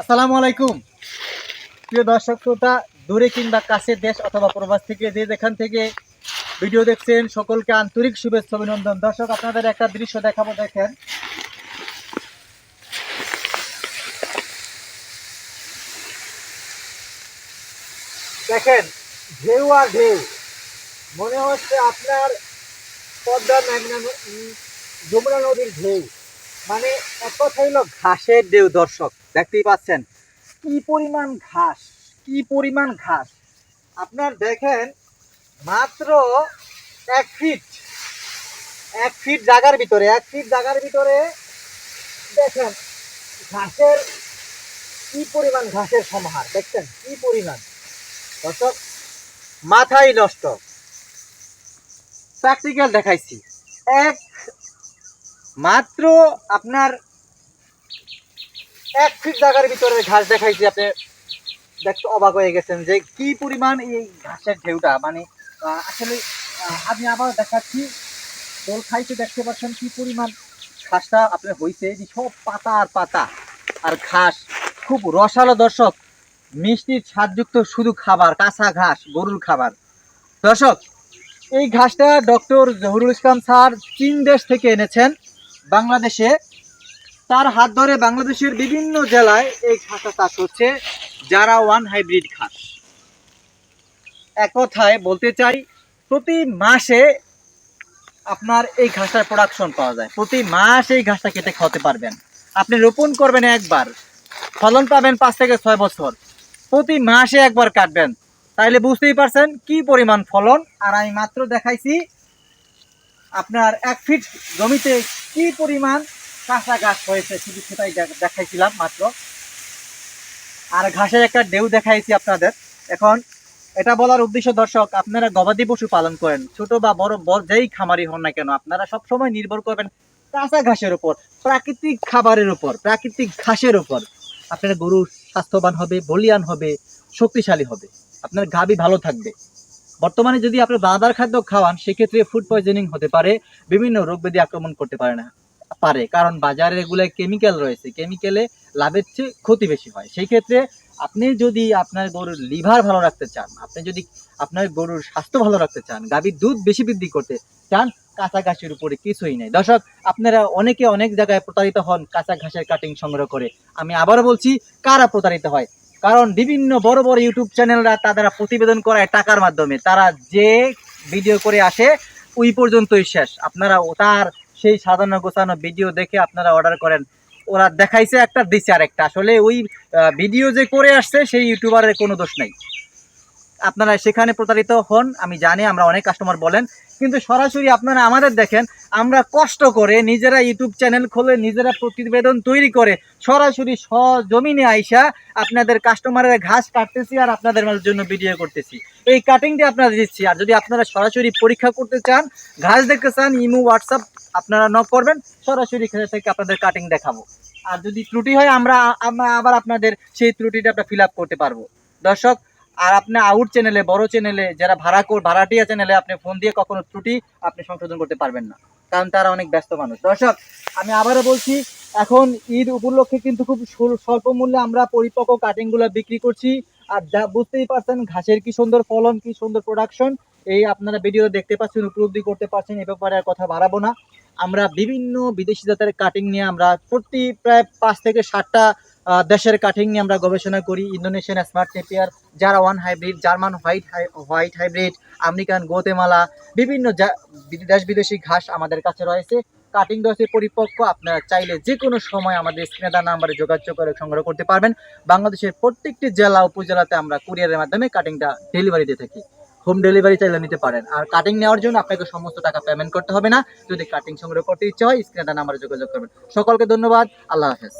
আসসালামু আলাইকুম। প্রিয় দর্শক শ্রোতা, দূরে কিংবা কাছের দেশ অথবা প্রবাস থেকে যে যেখান থেকে ভিডিও দেখছেন, সকলকে আন্তরিক শুভেচ্ছা, অভিনন্দন। দর্শক, আপনাদের একটা দৃশ্য দেখাবো, দেখেন। দেখেন, ঢেউ আর ঢেউ। মনে হচ্ছে আপনার পদ্মা মেঘনা যমুনা নদীর ঢেউ। মানে এক কথা ঘাসের ঢেউ, দর্শক, দেখতেই পাচ্ছেন। কি পরিমাণ ঘাস, কি পরিমাণ ঘাস। আপনার দেখেন, মাত্র এক ফিট এক ফিট জায়গার ভিতরে, এক ফিট জায়গার ভিতরে দেখেন ঘাসের কি পরিমাণ ঘাসের সমাহার, দেখছেন? কি পরিমাণ। দর্শক মাথাই নষ্ট। প্র্যাকটিক্যাল দেখাইছি। এক মাত্র আপনার এক ফিট জায়গার ভিতরে ঘাস দেখাইছি, আপনি দেখতে অবাক হয়ে গেছেন যে কি পরিমাণ এই ঘাসের ঢেউটা। মানে আসলে আমি আবার দেখাচ্ছি দোল খাইতে দেখতে পাচ্ছেন কি পরিমাণ ঘাসটা আপনার হয়েছে যে সব পাতা আর পাতা। আর ঘাস খুব রসালো দর্শক, মিষ্টির স্বাদযুক্ত শুধু খাবার, কাঁচা ঘাস, গরুর খাবার। দর্শক, এই ঘাসটা ডক্টর জহুরুল ইসলাম স্যার চীন দেশ থেকে এনেছেন। বাংলাদেশে তার হাত ধরে বাংলাদেশের বিভিন্ন জেলায় এই ঘাসটা চাষ হচ্ছে, যারা ওয়ান হাইব্রিড ঘাস। এক কথায় বলতে চাই, প্রতি মাসে আপনার এই ঘাসটার প্রোডাকশন পাওয়া যায়। প্রতি মাস এই ঘাসটা কেটে খাওয়াতে পারবেন। আপনি রোপণ করবেন একবার, ফলন পাবেন পাঁচ থেকে ছয় বছর। প্রতি মাসে একবার কাটবেন। তাইলে বুঝতেই পারছেন কি পরিমাণ ফলন। আর আমি মাত্র দেখাইছি আপনার এক ফিট জমিতে কি পরিমাণ কাঁচা ঘাস হয়েছে শুধু সেটাই দেখাইছিলাম মাত্র। আর ঘাসের একটা ঢেউ দেখাইছি আপনাদের। এখন এটা বলার উদ্দেশ্য, দর্শক, আপনারা গবাদি পশু পালন করেন। ছোট বা বড় বড় যেই খামারি হন না কেন, আপনারা সব সময় নির্ভর করবেন কাঁচা ঘাসের উপর, প্রাকৃতিক খাবারের উপর, প্রাকৃতিক ঘাসের উপর। আপনার গরু স্বাস্থ্যবান হবে, বলিয়ান হবে, শক্তিশালী হবে। আপনার গাবি ভালো থাকবে। বর্তমানে যদি আপনি দাদার খাদ্য খাওয়ান, সেক্ষেত্রে ফুড পয়জনিং হতে পারে, বিভিন্ন রোগ ব্যাধি আক্রমণ করতে পারে না, পারে। কারণ বাজারে এগুলো কেমিক্যাল রয়েছে। কেমিক্যালে লাভের চেয়ে ক্ষতি বেশি হয়। সেই ক্ষেত্রে আপনি যদি আপনার গরুর লিভার ভালো রাখতে চান, আপনি যদি আপনার গরুর স্বাস্থ্য ভালো রাখতে চান, গাভীর দুধ বেশি বৃদ্ধি করতে চান কাঁচা ঘাসের উপরে কিছুই নেই। দর্শক, আপনারা অনেকে অনেক জায়গায় প্রতারিত হন কাঁচা ঘাসের কাটিং সংগ্রহ করে। আমি আবারও বলছি, কারা প্রতারিত হয়? কারণ বিভিন্ন বড় বড় ইউটিউব চ্যানেলরা তারা প্রতিবেদন করায় টাকার মাধ্যমে। তারা যে ভিডিও করে আসে, ওই পর্যন্তই শেষ। আপনারা তার সেই সাজানো গোছানো ভিডিও দেখে আপনারা অর্ডার করেন। ওরা দেখাইছে একটা, দিছে আরেকটা। আসলে ওই ভিডিও যে করে আসছে, সেই ইউটিউবারের কোনো দোষ নাই। আপনারা সেখানে প্রতারিত হন, আমি জানি আমরা অনেক কাস্টমার বলেন, কিন্তু সরাসরি আপনারা আমাদের দেখেন, আমরা কষ্ট করে নিজেরা ইউটিউব চ্যানেল খুলে নিজেরা প্রতিবেদন তৈরি করে সরাসরি সজমিনে আইসা আপনাদের কাস্টমারের ঘাস কাটতেছি আর আপনাদের জন্য ভিডিও করতেছি। এই কাটিংটা আপনারা দিচ্ছি। আর যদি আপনারা সরাসরি পরীক্ষা করতে চান, ঘাস দেখতে চান, ইমো হোয়াটসঅ্যাপ আপনারা নক করবেন, সরাসরি এখানে থেকে আপনাদের কাটিং দেখাবো। আর যদি ত্রুটি হয়, আমরা আমরা আবার আপনাদের সেই ত্রুটিটা আমরা ফিল করতে পারব। দর্শক আর আপনি আউট চ্যানেলে বড় চ্যানেলে যারা ভাড়া কর, ভাড়াটিয়া চ্যানেলে আপনি ফোন দিয়ে কখনো ত্রুটি আপনি সংশোধন করতে পারবেন না। কারণ তারা অনেক ব্যস্ত মানুষ। দর্শক, আমি আবারও বলছি, এখন ঈদ উপলক্ষে কিন্তু খুব স্বল- স্বল্প মূল্যে আমরা পরিপক্ক কাটিংগুলো বিক্রি করছি। আর যা, বুঝতেই পারছেন, ঘাসের কি সুন্দর ফলন, কি সুন্দর প্রোডাকশন এই আপনারা ভিডিও দেখতে পাচ্ছেন, উপলব্ধি করতে পারছেন, এ ব্যাপারে আর কথা বাড়াবো না। আমরা বিভিন্ন বিদেশি জাতের কাটিং নিয়ে আমরা প্রতি প্রায় পাঁচ থেকে ষাটটা দেশের কাটিং নিয়ে আমরা গবেষণা করি। ইন্দোনেশিয়ান স্মার্ট নেপিয়ার যারা one hybrid German white white hybrid American Guatemala বিভিন্ন দেশ বিদেশি ঘাস আমাদের কাছে রয়েছে। কাটিং রয়েছে পরিপক্ক। আপনারা চাইলে যে কোনো সময় আমাদের স্ক্রিনে নাম্বারে যোগাযোগ করে সংগ্রহ করতে পারবেন। বাংলাদেশের প্রত্যেকটি জেলা, উপজেলাতে আমরা কুরিয়ারের মাধ্যমে কাটিংটা ডেলিভারি দিয়ে থাকি। হোম ডেলিভারি চাইলে নিতে পারেন। আর কাটিং নেওয়ার জন্য আপনাকে সমস্ত টাকা পেমেন্ট করতে হবে না। যদি কাটিং সংগ্রহ করতে ইচ্ছে হয় স্ক্রিনে নাম্বারে যোগাযোগ করবেন। সকলকে ধন্যবাদ। আল্লাহ হাফেজ।